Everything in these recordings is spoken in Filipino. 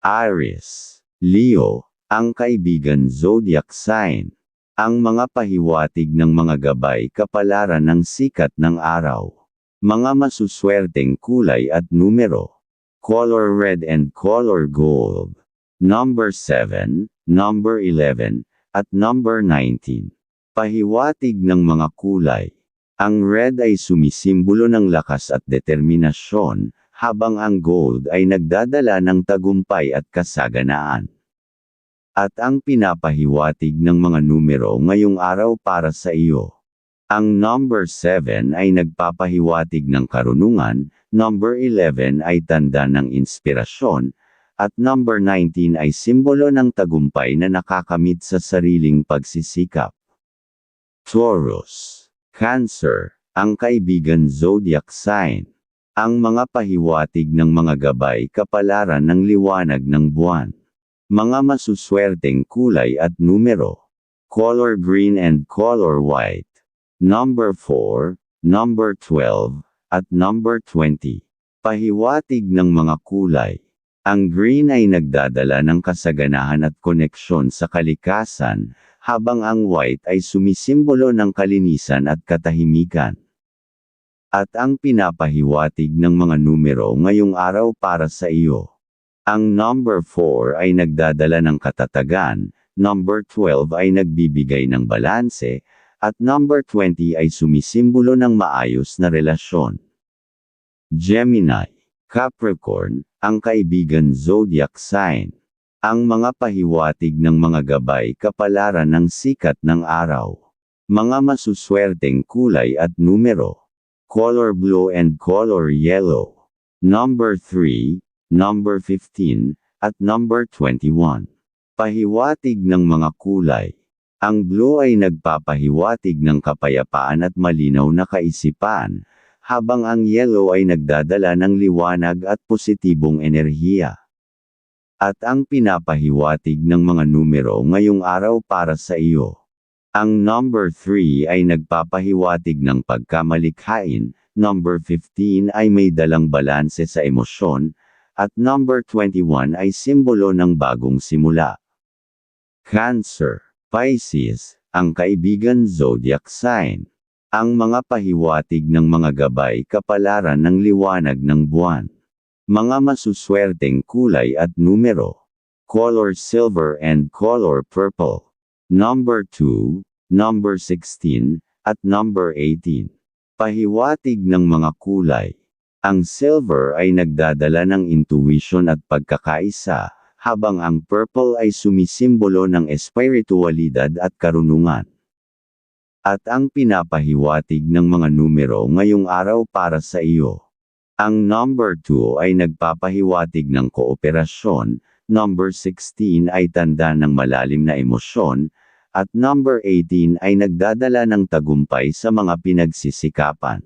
Aries, Leo, ang kaibigan zodiac sign. Ang mga pahiwatig ng mga gabay kapalaran ng sikat ng araw. Mga masuswerteng kulay at numero. Color red and color gold. Number 7, number 11, at number 19. Pahiwatig ng mga kulay. Ang red ay sumisimbolo ng lakas at determinasyon, habang ang gold ay nagdadala ng tagumpay at kasaganaan. At ang pinapahiwatig ng mga numero ngayong araw para sa iyo. Ang number 7 ay nagpapahiwatig ng karunungan, number 11 ay tanda ng inspirasyon, at number 19 ay simbolo ng tagumpay na nakakamit sa sariling pagsisikap. Taurus, Cancer, ang kaibigan zodiac sign. Ang mga pahiwatig ng mga gabay kapalaran ng liwanag ng buwan. Mga masuswerteng kulay at numero. Color green and color white. Number 4, number 12, at number 20. Pahiwatig ng mga kulay. Ang green ay nagdadala ng kasaganahan at koneksyon sa kalikasan, habang ang white ay sumisimbolo ng kalinisan at katahimikan. At ang pinapahiwatig ng mga numero ngayong araw para sa iyo. Ang number 4 ay nagdadala ng katatagan, number 12 ay nagbibigay ng balanse, at number 20 ay sumisimbolo ng maayos na relasyon. Gemini, Capricorn, ang kaibigan zodiac sign. Ang mga pahiwatig ng mga gabay kapalaran ng sikat ng araw. Mga masuswerteng kulay at numero. Color blue and color yellow. Number 3, number 15, at number 21. Pahiwatig ng mga kulay. Ang blue ay nagpapahiwatig ng kapayapaan at malinaw na kaisipan, habang ang yellow ay nagdadala ng liwanag at positibong enerhiya. At ang pinapahiwatig ng mga numero ngayong araw para sa iyo. Ang number 3 ay nagpapahiwatig ng pagkamalikhain, number 15 ay may dalang balanse sa emosyon, at number 21 ay simbolo ng bagong simula. Cancer, Pisces, ang kaibigan zodiac sign. Ang mga pahiwatig ng mga gabay kapalaran ng liwanag ng buwan. Mga masuswerteng kulay at numero. Color silver and color purple. Number 2, number 16, at number 18. Pahiwatig ng mga kulay. Ang silver ay nagdadala ng intuition at pagkakaisa, habang ang purple ay sumisimbolo ng espiritualidad at karunungan. At ang pinapahiwatig ng mga numero ngayong araw para sa iyo. Ang number 2 ay nagpapahiwatig ng kooperasyon, number 16 ay tanda ng malalim na emosyon, at number 18 ay nagdadala ng tagumpay sa mga pinagsisikapan.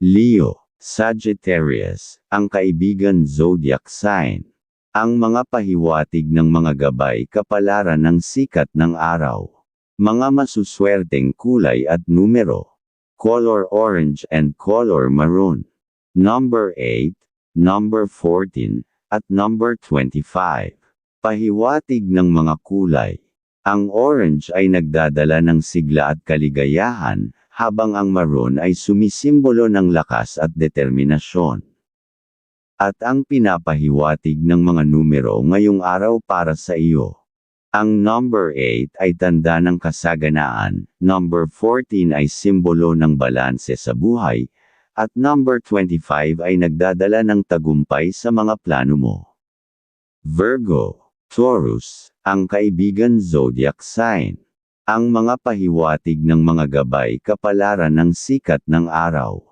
Leo Sagittarius, ang kaibigan zodiac sign. Ang mga pahiwatig ng mga gabay kapalaran ng sikat ng araw. Mga masuswerteng kulay at numero. Color orange and color maroon. Number 8, number 14, at number 25. Pahiwatig ng mga kulay. Ang orange ay nagdadala ng sigla at kaligayahan, habang ang maroon ay sumisimbolo ng lakas at determinasyon. At ang pinapahiwatig ng mga numero ngayong araw para sa iyo. Ang number 8 ay tanda ng kasaganaan, number 14 ay simbolo ng balanse sa buhay, at number 25 ay nagdadala ng tagumpay sa mga plano mo. Virgo, Taurus, ang kaibigan zodiac sign. Ang mga pahiwatig ng mga gabay kapalaran ng sikat ng araw.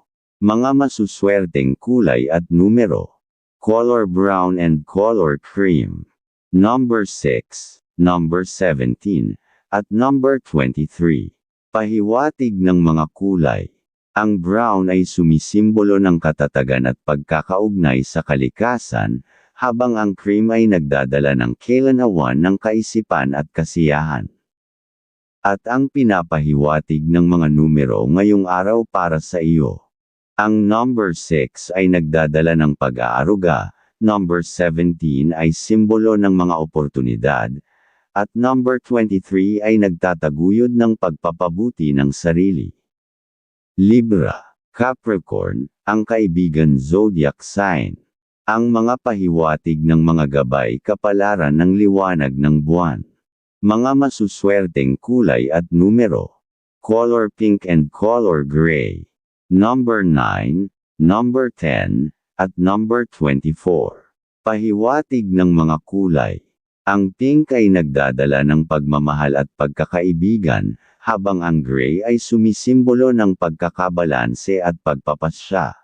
Mga masuswerteng kulay at numero. Color brown and color cream. Number 6, number 17, at number 23. Pahiwatig ng mga kulay. Ang brown ay sumisimbolo ng katatagan at pagkakaugnay sa kalikasan, habang ang cream ay nagdadala ng kailanawan ng kaisipan at kasiyahan. At ang pinapahiwatig ng mga numero ngayong araw para sa iyo. Ang number 6 ay nagdadala ng pag-aaruga, number 17 ay simbolo ng mga oportunidad, at number 23 ay nagtataguyod ng pagpapabuti ng sarili. Libra, Capricorn, ang kaibigan zodiac sign. Ang mga pahiwatig ng mga gabay kapalaran ng liwanag ng buwan. Mga masuswerteng kulay at numero. Color pink and color gray. Number 9, number 10, at number 24. Pahiwatig ng mga kulay. Ang pink ay nagdadala ng pagmamahal at pagkakaibigan, habang ang gray ay sumisimbolo ng pagkakabalanse at pagpapasya.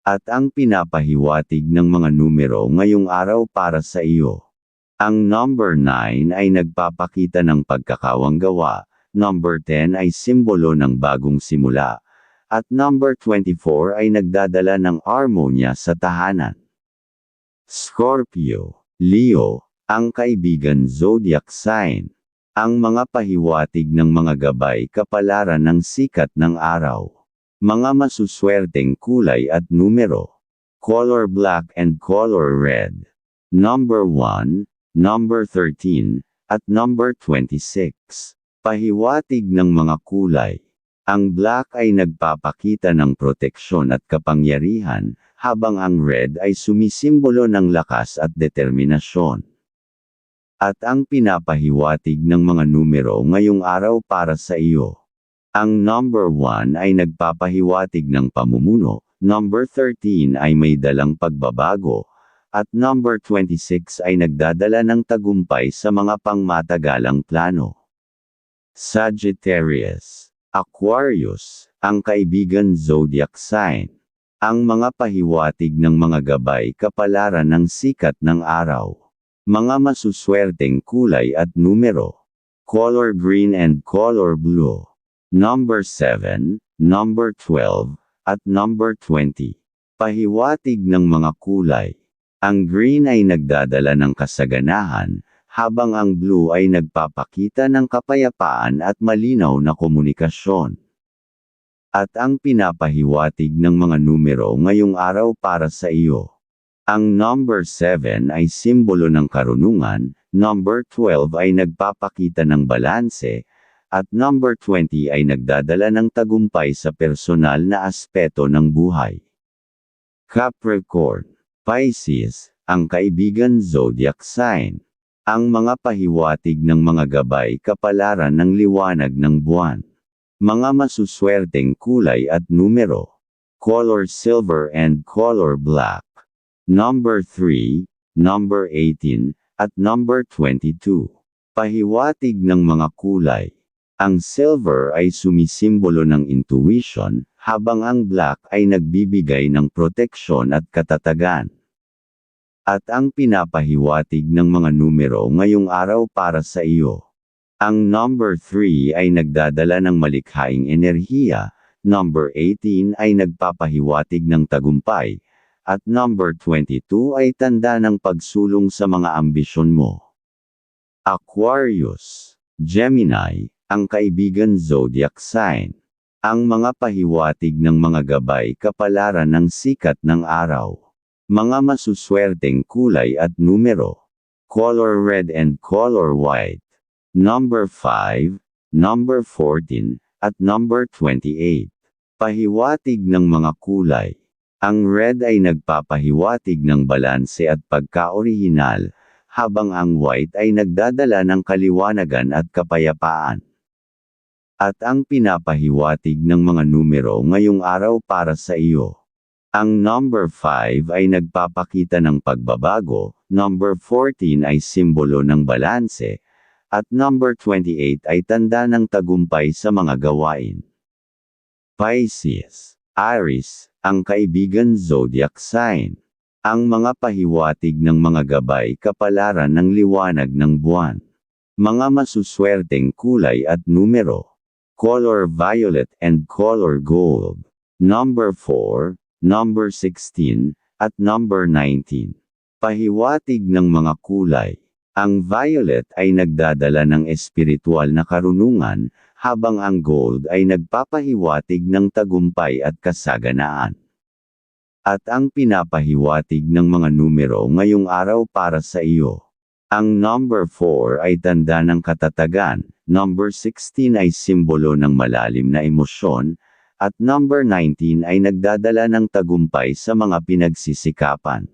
At ang pinapahiwatig ng mga numero ngayong araw para sa iyo. Ang number 9 ay nagpapakita ng pagkakawanggawa, number 10 ay simbolo ng bagong simula, at number 24 ay nagdadala ng harmonya sa tahanan. Scorpio, Leo, ang kaibigan zodiac sign. Ang mga pahiwatig ng mga gabay kapalaran ng sikat ng araw. Mga masuswerteng kulay at numero. Color black and color red. Number 1, number 13, at number 26. Pahiwatig ng mga kulay. Ang black ay nagpapakita ng proteksyon at kapangyarihan, habang ang red ay sumisimbolo ng lakas at determinasyon. At ang pinapahiwatig ng mga numero ngayong araw para sa iyo. Ang number 1 ay nagpapahiwatig ng pamumuno, number 13 ay may dalang pagbabago, at number 26 ay nagdadala ng tagumpay sa mga pangmatagalang plano. Sagittarius, Aquarius, ang kaibigan zodiac sign. Ang mga pahiwatig ng mga gabay kapalaran ng sikat ng araw. Mga masuswerteng kulay at numero. Color green and color blue. Number 7, number 12, at number 20. Pahiwatig ng mga kulay. Ang green ay nagdadala ng kasaganahan, habang ang blue ay nagpapakita ng kapayapaan at malinaw na komunikasyon. At ang pinapahiwatig ng mga numero ngayong araw para sa iyo. Ang number 7 ay simbolo ng karunungan, number 12 ay nagpapakita ng balanse, at number 20 ay nagdadala ng tagumpay sa personal na aspeto ng buhay. Capricorn, Pisces, ang kaibigan zodiac sign. Ang mga pahiwatig ng mga gabay kapalaran ng liwanag ng buwan. Mga masuswerteng kulay at numero. Color silver and color black number 3, number 18, at number 22. Pahiwatig ng mga kulay. Ang silver ay sumisimbolo ng intuition, habang ang black ay nagbibigay ng proteksyon at katatagan. At ang pinapahiwatig ng mga numero ngayong araw para sa iyo. Ang number 3 ay nagdadala ng malikhaing enerhiya, number 18 ay nagpapahiwatig ng tagumpay, at number 22 ay tanda ng pagsulong sa mga ambisyon mo. Aquarius, Gemini, ang kaibigan zodiac sign. Ang mga pahiwatig ng mga gabay kapalaran ng sikat ng araw. Mga masuswerteng kulay at numero. Color red and color white. Number 5, number 14, at number 28. Pahiwatig ng mga kulay. Ang red ay nagpapahiwatig ng balanse at pagka-orihinal, habang ang white ay nagdadala ng kaliwanagan at kapayapaan. At ang pinapahiwatig ng mga numero ngayong araw para sa iyo. Ang number 5 ay nagpapakita ng pagbabago, number 14 ay simbolo ng balanse, at number 28 ay tanda ng tagumpay sa mga gawain. Pisces, Aries, ang kaibigan zodiac sign. Ang mga pahiwatig ng mga gabay kapalaran ng liwanag ng buwan. Mga masuswerteng kulay at numero. Color violet and color gold. Number 4, number 16, at number 19. Pahiwatig ng mga kulay. Ang violet ay nagdadala ng espiritual na karunungan, habang ang gold ay nagpapahiwatig ng tagumpay at kasaganaan. At ang pinapahiwatig ng mga numero ngayong araw para sa iyo. Ang number 4 ay tanda ng katatagan, number 16 ay simbolo ng malalim na emosyon, at number 19 ay nagdadala ng tagumpay sa mga pinagsisikapan.